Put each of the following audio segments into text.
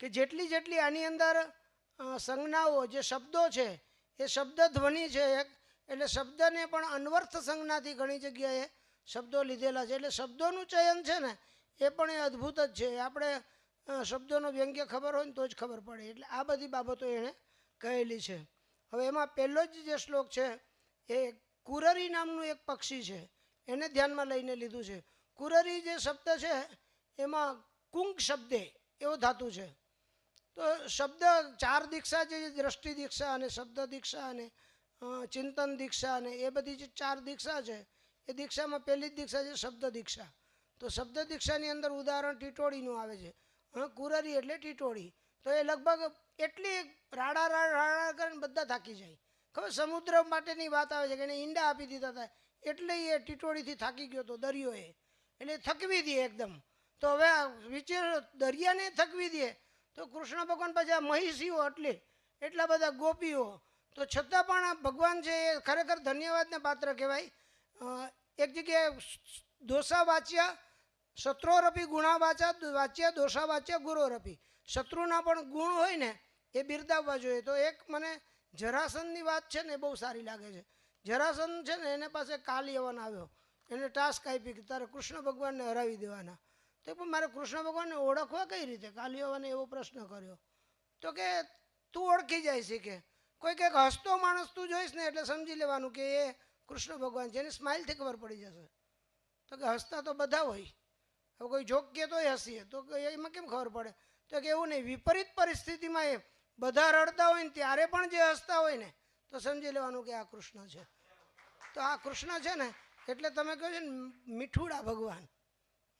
કે જેટલી જેટલી આની અંદર સંજ્ઞાઓ, જે શબ્દો છે, એ શબ્દ ધ્વનિ છે એક, એટલે શબ્દને પણ અનવર્થ સંજ્ઞાથી ઘણી જગ્યાએ શબ્દો લીધેલા છે. એટલે શબ્દોનું ચયન છે ને, એ પણ એ અદ્ભુત જ છે. આપણે શબ્દોનો વ્યંગ્ય ખબર હોય ને તો જ ખબર પડે. એટલે આ બધી બાબતો એણે કહેલી છે. હવે એમાં પહેલો જ જે શ્લોક છે, એ કુરરી નામનું એક પક્ષી છે. એને ધ્યાનમાં લઈને લીધું છે. કુરરી જે શબ્દ છે, એમાં કુંક શબ્દે એવો ધાતુ છે. તો શબ્દ ચાર દીક્ષા જે દ્રષ્ટિ દીક્ષા અને શબ્દ દીક્ષા અને ચિંતન દીક્ષા અને એ બધી જે ચાર દીક્ષા છે, એ દીક્ષામાં પહેલી જ દીક્ષા છે શબ્દ દીક્ષા. તો શબ્દ દીક્ષાની અંદર ઉદાહરણ ટીટોળીનું આવે છે. હા, કુરરી એટલે ટીટોળી. તો એ લગભગ એટલી રાડા રાડા રાડા કરીને બધા થાકી જાય. ખબર? સમુદ્ર માટેની વાત આવે છે કે એને ઈંડા આપી દીધા હતા. એટલે એ ટીટોળીથી થાકી ગયો હતો દરિયો એ. એટલે થકવી દે એકદમ. તો હવે વિચાર દરિયાને થકવી દે. તો કૃષ્ણ ભગવાન પાછા મહિષીઓ એટલી, એટલા બધા ગોપીઓ. તો છતાં પણ ભગવાન છે એ ખરેખર ધન્યવાદને પાત્ર કહેવાય. એક જગ્યાએ દોષા વાચ્યા શત્રુરપી ગુણા વાચા વાચ્યા દોષા વાચ્યા ગુરોરપી શત્રુના પણ ગુણ હોય ને, એ બિરદાવવા જોઈએ. તો એક મને જરાસનની વાત છે ને એ બહુ સારી લાગે છે. જરાસન છે ને, એને પાસે કાલ યવન આવ્યો. એને ટાસ્ક આપી કે તારે કૃષ્ણ ભગવાનને હરાવી દેવાના. તો પણ મારે કૃષ્ણ ભગવાનને ઓળખવા કઈ રીતે? કાલિયોવાને એવો પ્રશ્ન કર્યો. તો કે, તું ઓળખી જાય છે કે? કોઈ કંઈક હસતો માણસ તું જોઈશ ને એટલે સમજી લેવાનું કે એ કૃષ્ણ ભગવાન છે. એને સ્માઇલથી ખબર પડી જશે. તો કે, હસતા તો બધા હોય. હવે કોઈ જોક કે તોય હસીએ. તો એમાં કેમ ખબર પડે? તો કે, એવું નહીં. વિપરીત પરિસ્થિતિમાં એ બધા રડતા હોય ને ત્યારે પણ જે હસતા હોય ને, તો સમજી લેવાનું કે આ કૃષ્ણ છે. તો આ કૃષ્ણ છે ને, એટલે તમે કહો છો ને, મીઠુડા ભગવાન.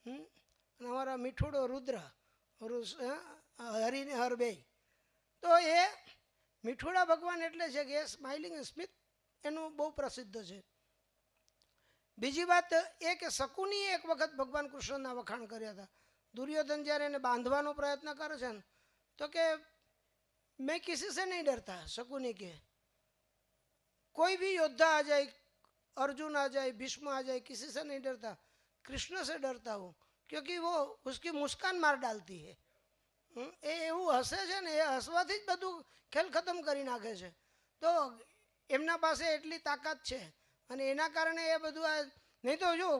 હમ? અને અમારા મીઠુડો રુદ્ર હરિને હર બે. તો એ મીઠુડા ભગવાન એટલે છે કે સ્માઇલિંગ સ્મિત એનું બહુ પ્રસિદ્ધ છે. બીજી વાત એ કે શકુની એક વખત ભગવાન કૃષ્ણના વખાણ કર્યા હતા. દુર્યોધન જ્યારે એને બાંધવાનો પ્રયત્ન કરે છે ને, તો કે, મેં કિસી સે નહીં ડરતા? શકુની કે કોઈ બી યોદ્ધા આ જાય, અર્જુન આ જાય, ભીષ્મ આ જાય, કિસી સે નહીં ડરતા? કૃષ્ણ સે ડરતા હું. क्योंकि वो उसकी मुस्कान मार डालती है હમ, એ એવું હસે છે ને એ હસવાથી જ બધું ખેલ ખતમ કરી નાખે છે તો એમના પાસે એટલી તાકાત છે અને એના કારણે એ બધું આ નહીં તો જો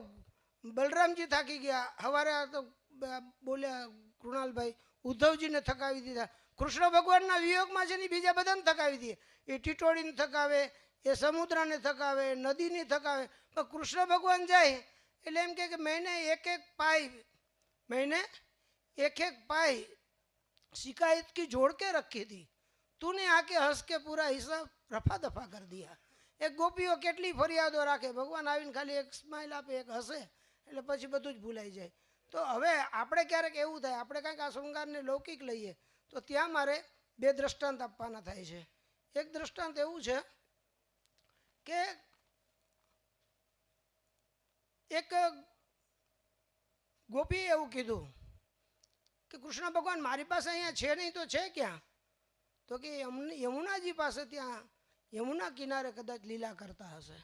બલરામજી થાકી ગયા હવારે આ તો બ- બોલ્યા કૃણાલભાઈ ઉદ્ધવજીને થકાવી દીધા કૃષ્ણ ભગવાનના વિયોગમાં છે ને ઈ બીજા બધાને થકાવી દે એ ટીટોળીને થકાવે એ સમુદ્રને થકાવે નદીને થકાવે પણ કૃષ્ણ ભગવાન જાય એટલે એમ કહે કે મેને એક એક પાઈ मैंने एक एक पाई शिकायत की जोड़ के रखी थी तूने आके हंस के पूरा हिसाब रफा दफा कर दिया એક ગોપીઓ કેટલી ફરિયાદો રાખે ભગવાન આવીને ખાલી એક સ્માઇલ આપે એક હસે એટલે પછી બધું જ ભૂલાઈ જાય તો હવે આપણે ક્યારેક એવું થાય આપણે કાંઈક આ શૃંગારને લૌકિક લઈએ તો ત્યાં મારે બે દ્રષ્ટાંત આપવાના થાય છે એક દ્રષ્ટાંત એવું છે કે એક ગોપીએ એવું કીધું કે કૃષ્ણ ભગવાન, મારી પાસે અહીંયા છે નહીં તો છે ક્યાં? તો કે યમુનાજી પાસે ત્યાં, યમુના કિનારે કદાચ લીલા કરતા હશે.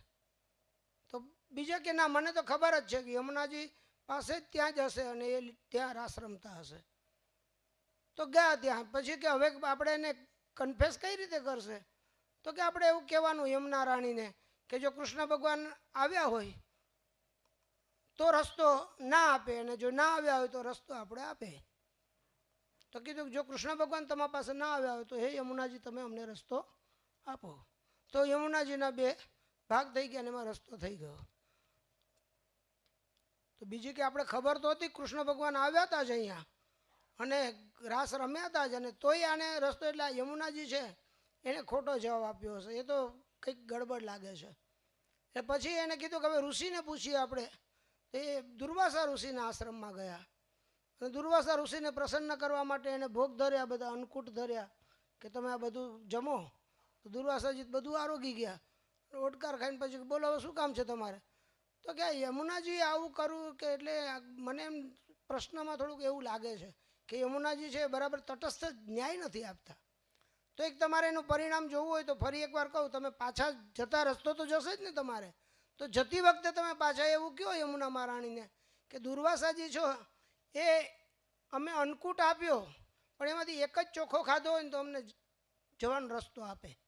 તો બીજા કે, ના, મને તો ખબર જ છે કે યમુનાજી પાસે જ ત્યાં જ હશે અને એ ત્યાં રાસ રમતા હશે. તો ગયા ત્યાં. પછી કે હવે આપણે એને કન્ફેસ કઈ રીતે કરશે? તો કે આપણે એવું કહેવાનું યમુના રાણીને કે જો કૃષ્ણ ભગવાન આવ્યા હોય તો રસ્તો ના આપે અને જો ના આવ્યા હોય તો રસ્તો આપણે આપે. તો કીધું જો કૃષ્ણ ભગવાન તમારા પાસે ના આવ્યા હોય તો હે યમુનાજી, તમે અમને રસ્તો આપો. તો યમુનાજીના બે ભાગ થઈ ગયા અને એમાં રસ્તો થઈ ગયો. તો બીજી કે આપણે ખબર તો હતી કૃષ્ણ ભગવાન આવ્યા હતા જ અહીંયા અને રાસ રમ્યા હતા જ અને તોય આને રસ્તો એટલે આ યમુનાજી છે, એને ખોટો જવાબ આપ્યો હશે. એ તો કંઈક ગડબડ લાગે છે. એ પછી એને કીધું કે હવે ઋષિને પૂછીએ આપણે. એ દુર્વાસા ઋષિના આશ્રમમાં ગયા. અને દુર્વાસા ઋષિને પ્રસન્ન કરવા માટે એને ભોગ ધર્યા, બધા અન્નકૂટ ધર્યા કે તમે આ બધું જમો. તો દુર્વાસાજી બધું આરોગી ગયા. ઓટકાર ખાઈને પછી બોલો શું કામ છે તમારે? તો કે યમુનાજી આવું કરવું કે એટલે મને એમ પ્રશ્નમાં થોડુંક એવું લાગે છે કે યમુનાજી છે બરાબર તટસ્થ ન્યાય નથી આપતા. તો એક તમારે એનું પરિણામ જોવું હોય તો ફરી એકવાર કહું, તમે પાછા જતા રસ્તો તો જશે જ ને તમારે. તો જતી વખતે તમે પાછા એવું કહો યમુના મહારાણીને કે, દુર્વાસાજી છો, એ અમે અન્નકૂટ આપ્યો, પણ એમાંથી એક જ ચોખ્ખો ખાધો હોય ને તો અમને જવાનો રસ્તો આપે.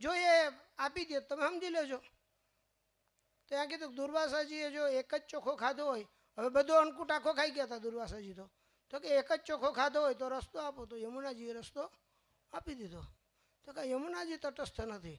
જો એ આપી દે તમે સમજી લેજો. તો ત્યાં કીધું દુર્વાસાજીએ જો એક જ ચોખ્ખો ખાધો હોય, હવે બધો અન્નકૂટ આખો ખાઈ ગયા હતા દુર્વાસાજી તો. તો કે એક જ ચોખ્ખો ખાધો હોય તો રસ્તો આપો. તો યમુનાજીએ રસ્તો આપી દીધો. તો કે, યમુનાજી તટસ્થ નથી.